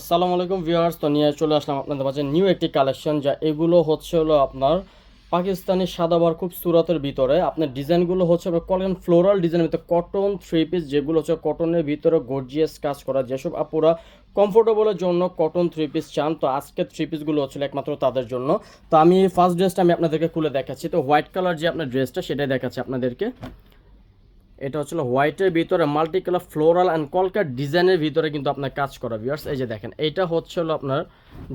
আসসালামু আলাইকুম ভিউয়ার্স, তো নিয়ে চলে আসলাম আপনাদের মাঝে নিউ একটি কালেকশন, যা এগুলো হচ্ছে হলো আপনার পাকিস্তানি সাদাবার খুব সুরাতের ভিতরে। আপনার ডিজাইনগুলো হচ্ছে কলেন ফ্লোরাল ডিজাইনের ভিতরে, কটন থ্রি পিস যেগুলো হচ্ছে কটনের ভিতরে গর্জিয়াস কাজ করা। যেসব আপুরা কমফোর্টেবলের জন্য কটন থ্রি পিস চান, তো আজকে থ্রি পিসগুলো হচ্ছিল একমাত্র তাদের জন্য। তো আমি ফার্স্ট ড্রেসটা আমি আপনাদেরকে খুলে দেখাচ্ছি। তো হোয়াইট কালার যে আপনার ড্রেসটা সেটাই দেখাচ্ছি আপনাদেরকে। এটা হচ্ছিল হোয়াইটের ভিতরে মাল্টি কালার ফ্লোরাল অ্যান্ড কলকার ডিজাইনের ভিতরে কিন্তু আপনার কাজ করা ভিউয়ার্স এই যে দেখেন এটা হচ্ছিল আপনার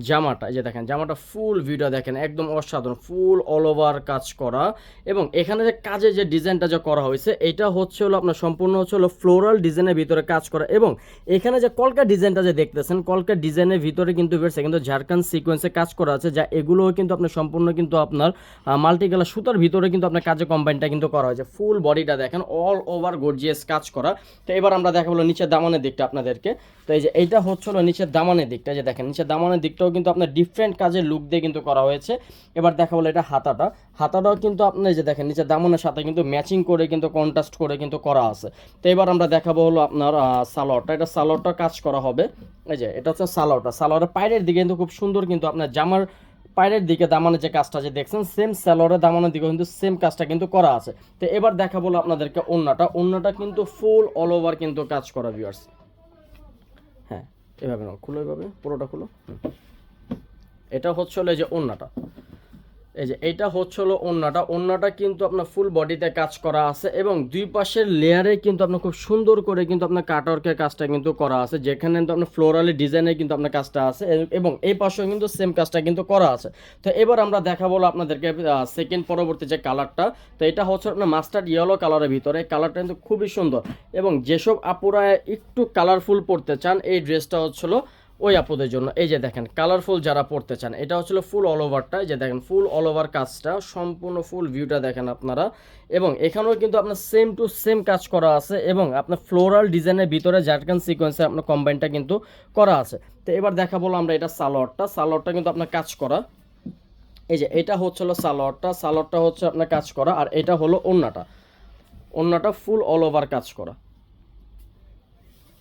জামাটা যে দেখেন, জামাটা ফুল ভিউটা দেখেন, একদম অসাধারণ ফুল অল ওভার কাজ করা। এবং এখানে যে কাজে যে ডিজাইনটা যে করা হয়েছে, এটা হচ্ছে হলো আপনার সম্পূর্ণ হচ্ছে হলো ফ্লোরাল ডিজাইনের ভিতরে কাজ করা। এবং এখানে যে কলকা ডিজাইনটা যে দেখতেছেন, কলকা ডিজাইনের ভিতরে কিন্তু ভিউয়ার্স কিন্তু ঝাড়খান্ড সিকোয়েন্সে কাজ করা আছে, যা এগুলোও কিন্তু আপনার সম্পূর্ণ কিন্তু আপনার মাল্টি কালার সুতার ভিতরে কিন্তু আপনার কাজে কম্বাইনটা কিন্তু করা হয়েছে। ফুল বডিটা দেখেন অল ওভার গর্জিয়াস কাজ করা। তো এবার আমরা দেখাবো নিচের দামানের দিকটা আপনাদেরকে। তো এই যে এইটা হচ্ছে হলো নিচের দামানের দিকটা যে দেখেন, নিচের দামানের দিকটাও কিন্তু আপনার ডিফারেন্ট কাজের লুক দিয়ে কিন্তু করা হয়েছে। এবার দেখা হলো এটা হাতাটা। হাতাটাও কিন্তু আপনি যে দেখেন, নিচের দামনের সাথে কিন্তু ম্যাচিং করে কিন্তু কন্ট্রাস্ট করে কিন্তু করা আছে। তো এবার আমরা দেখাবো হলো আপনার সালোয়ারটা। এটা সালোয়ারটা কাজ করা হবে। এই যে, এটা হচ্ছে সালোয়ারটা। সালোয়ারের পায়ের দিকে কিন্তু খুব সুন্দর কিন্তু আপনার জামার পায়ের দিকে দামানের যে কাজটা যে দেখছেন? সেম স্যালোয়ারের দামানের দিকে কিন্তু সেম কাজটা কিন্তু করা আছে। তো এবার দেখা বলো আপনাদেরকে অন্যটা অন্যটা কিন্তু ফুল অল ওভার কিন্তু কাজ করা ভিউয়ার্স হ্যাঁ এভাবে নাও। খুলো এভাবে। পুরোটা খুলো। এটা হচ্ছে হলো যে অন্যটা এই যে এটা হচ্ছে হলো ওন্নাটা ওন্নাটা কিন্তু আপনার ফুল বডিতে কাজ করা আছে এবং দুই পাশের লেয়ারে কিন্তু আপনার খুব সুন্দর করে কিন্তু আপনার কাটওয়ার্কের কাজটা কিন্তু করা আছে, যেখানে কিন্তু আপনার ফ্লোরালি ডিজাইনে কিন্তু আপনার কাজটা আছে এবং এই পাশেও কিন্তু সেম কাজটা কিন্তু করা আছে। তো এবার আমরা দেখা বলো আপনাদেরকে সেকেন্ড পরবর্তী যে কালারটা তো এটা হচ্ছে আপনার মাস্টার্ড ইয়েলো কালারের ভিতরে। কালারটা কিন্তু খুবই সুন্দর এবং যেসব আপুরা একটু কালারফুল পড়তে চান, এই ড্রেসটা হচ্ছিল ওই আপুদের জন্য। এই যে দেখেন কালারফুল যারা পড়তে চান, এটা হচ্ছিল ফুল অল ওভারটা এই যে দেখেন ফুল অল ওভার কাজটা, সম্পূর্ণ ফুল ভিউটা দেখেন আপনারা। এবং এখানেও কিন্তু আপনার সেম টু সেম কাজ করা আছে এবং আপনার ফ্লোরাল ডিজাইনের ভিতরে জাটকান সিকোয়েন্সে আপনার কম্বাইনটা কিন্তু করা আছে। তো এবার দেখা বলো আমরা এটা সালোয়ারটা। সালোয়ারটা কিন্তু আপনার কাজ করা। এই যে এটা হচ্ছিল সালোয়ারটা। সালোয়ারটা হচ্ছে আপনার কাজ করা। আর এটা হলো অন্যটা অন্যটা ফুল অল ওভার কাজ করা।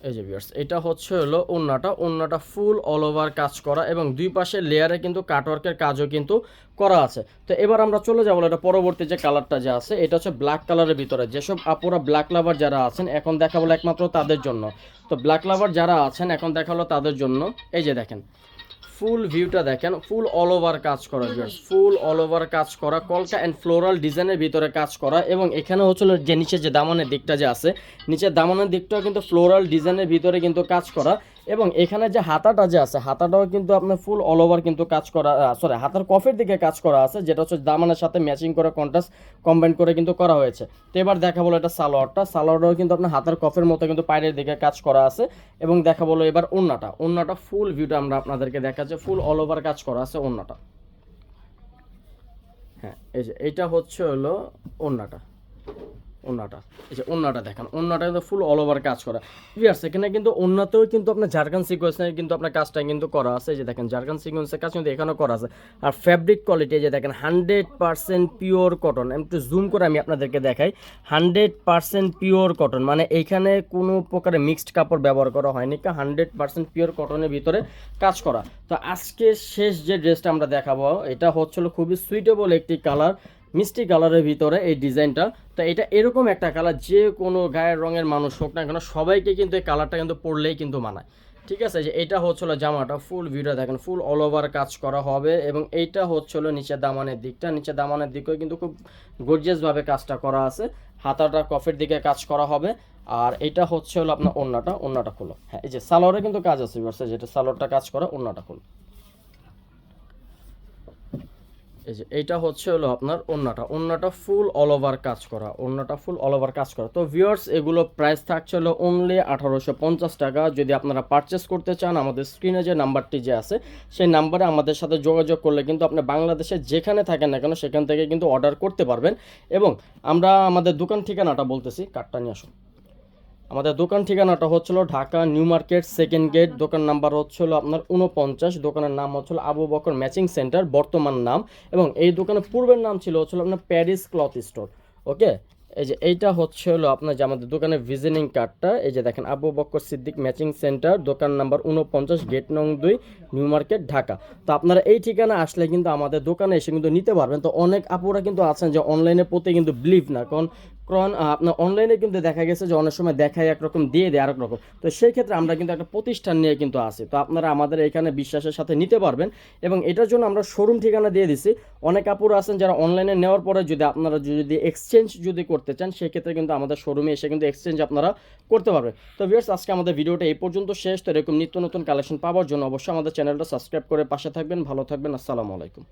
এই যে ভিউয়ার্স এটা হচ্ছে হলো ওন্নাটা ওন্নাটা ফুল অল ওভার কাজ করা এবং দুই পাশে লেয়ারে কিন্তু কাটওয়ার্কের কাজও কিন্তু করা আছে। তো এবার আমরা চলে যাব এটা পরবর্তী যে কালারটা যে আছে, এটা হচ্ছে ব্ল্যাক কালারের ভিতরে। যেসব আপুরা ব্ল্যাক লাভার যারা আছেন, এখন দেখা বলো একমাত্র তাদের জন্য। তো ব্ল্যাক লাভার যারা আছেন, এখন দেখা হলো তাদের জন্য। এই যে দেখেন ফুল ভিউটা দেখেন ফুল অল ওভার কাজ করা ফুল অল ওভার কাজ করা, কলকা অ্যান্ড ফ্লোরাল ডিজাইনের ভিতরে কাজ করা, এবং এখানে হচ্ছিল যে নিচে যে দামানের দিকটা যে আছে, নিচের দামানের দিকটাও কিন্তু ফ্লোরাল ডিজাইনের ভিতরে কিন্তু কাজ করা এবং এখানে যে হাতাটা যে আছে, হাতাটাও কিন্তু আপনার ফুল অল ওভার কিন্তু কাজ করা সরি হাতার কফের দিকে কাজ করা আছে, যেটা হচ্ছে দামানের সাথে ম্যাচিং করে কন্ট্রাস্ট কম্বাইন করে কিন্তু করা হয়েছে। তো এবার দেখা বলো এটা সালোয়ারটা। সালোয়ারটাও কিন্তু আপনার হাতার কফের মতো কিন্তু পায়ের দিকে কাজ করা আছে এবং দেখা বলো এবার ওন্নাটা ওন্নাটা ফুল ভিউটা আমরা আপনাদেরকে দেখাচ্ছি ফুল অল ওভার কাজ করা আছে ওন্নাটা হ্যাঁ এই যে, এইটা হচ্ছে হলো ওন্নাটা ওন্নাটা এই যে ওন্নাটা দেখেন ওন্নাটা কিন্তু ফুল অল ওভার কাজ করা। ভিউয়ার্স এখানে কিন্তু ওন্নাতেও কিন্তু আপনার ঝাড়খান্ড সিকোয়েন্সের কিন্তু আপনার কাজটা কিন্তু করা আছে। যে দেখেন ঝাড়খান্ড সিকোয়েন্সের কাজ কিন্তু এখানেও করা আছে। আর ফ্যাব্রিক কোয়ালিটি যে দেখেন হান্ড্রেড পার্সেন্ট পিওর কটন একটু জুম করে আমি আপনাদেরকে দেখাই। হান্ড্রেড পার্সেন্ট পিওর কটন মানে এইখানে কোনো প্রকারের মিক্সড কাপড় ব্যবহার করা হয়নি। হান্ড্রেড পার্সেন্ট পিওর কটনের ভিতরে কাজ করা। তো আজকে শেষ যে ড্রেসটা আমরা দেখাবো, এটা হচ্ছিল খুবই সুইটেবল একটি কালার মিষ্টি কালারের ভিতরে এই ডিজাইনটা। তো এটা এরকম একটা কালার, যে কোনো গায়ের রঙের মানুষ হোক না কেন, সবাইকে কিন্তু এই কালারটা কিন্তু পরলেই কিন্তু মানায়। ঠিক আছে? যে এটা হচ্ছিল জামাটা ফুল ভিডিও দেখেন ফুল অল ওভার কাজ করা হবে এবং এইটা হচ্ছিল নিচে দামানের দিকটা। নিচে দামানের দিকেও কিন্তু খুব গর্জিয়াসভাবে কাজটা করা আছে। হাতাটা কফের দিকে কাজ করা হবে। আর এটা হচ্ছে হলো আপনার ওন্নাটা ওন্নাটা খুলো। হ্যাঁ এই যে সালোয়ারে কিন্তু কাজ আছে যেটা সালোয়ারটা কাজ করা ওন্নাটা খুলো। এই যে, এইটা হচ্ছে হলো আপনার ওন্নাটা। ওন্নাটা ফুল অল ওভার কাজ করা। ওন্নাটা ফুল অল ওভার কাজ করা। তো ভিউয়ার্স এগুলো প্রাইস থাকছে হলো অনলি আঠারোশো পঞ্চাশ টাকা। যদি আপনারা পারচেস করতে চান, আমাদের স্ক্রিনে যে নাম্বারটি যে আছে, সেই নাম্বারে আমাদের সাথে যোগাযোগ করলে কিন্তু আপনি বাংলাদেশে যেখানে থাকেন না কেন, সেখান থেকে কিন্তু অর্ডার করতে পারবেন। এবং আমরা আমাদের দোকান ঠিকানাটা বলতেছি। কার্ডটা নিয়ে আসুন। আমাদের দোকান ঠিকানাটা হচ্ছিল Dhaka new market second gate. দোকান নাম্বার হচ্ছিল আপনার উনপঞ্চাশ দোকানের নাম হচ্ছিল আবু বকর ম্যাচিং সেন্টার, বর্তমান নাম। এবং এই দোকানের পূর্বের নাম ছিল হচ্ছিল আপনার প্যারিস ক্লথ স্টোর। ওকে? এই যে এইটা হচ্ছে হলো আপনার যে আমাদের দোকানের ভিজিটিং কার্ডটা। এই যে দেখেন, আবু বক্কর সিদ্দিক ম্যাচিং সেন্টার, দোকান নাম্বার উনপঞ্চাশ গেট নং দুই, নিউ মার্কেট, ঢাকা। তো আপনারা এই ঠিকানা আসলে কিন্তু আমাদের দোকানে এসে কিন্তু নিতে পারবেন। তো অনেক আপুরা কিন্তু আছেন যে অনলাইনে প্রতি কিন্তু বিলিভ না। কারণ কারণ আপনার অনলাইনে কিন্তু দেখা গেছে যে অনেক সময় দেখায় একরকম, দিয়ে দেয় আরেক রকম। তো সেই ক্ষেত্রে আমরা কিন্তু একটা প্রতিষ্ঠান নিয়ে কিন্তু আসি তো আপনারা আমাদের এখানে বিশ্বাসের সাথে নিতে পারবেন এবং এটার জন্য আমরা শোরুম ঠিকানা দিয়ে দিছি। অনেক কাপড় আছেন যারা অনলাইনে নেওয়ার পরে যদি আপনারা যদি এক্সচেঞ্জ যদি করতে চান, সেক্ষেত্রে কিন্তু আমাদের শোরুমে এসে কিন্তু এক্সচেঞ্জ আপনারা করতে পারবেন। তো ভিউয়ার্স আজকে আমাদের ভিডিওটা এই পর্যন্ত শেষ। তো এরকম নিত্য নতুন কালেকশন পাওয়ার জন্য অবশ্যই আমাদের চ্যানেলটা সাবস্ক্রাইব করে পাশে থাকবেন। ভালো থাকবেন। আসসালামু আলাইকুম।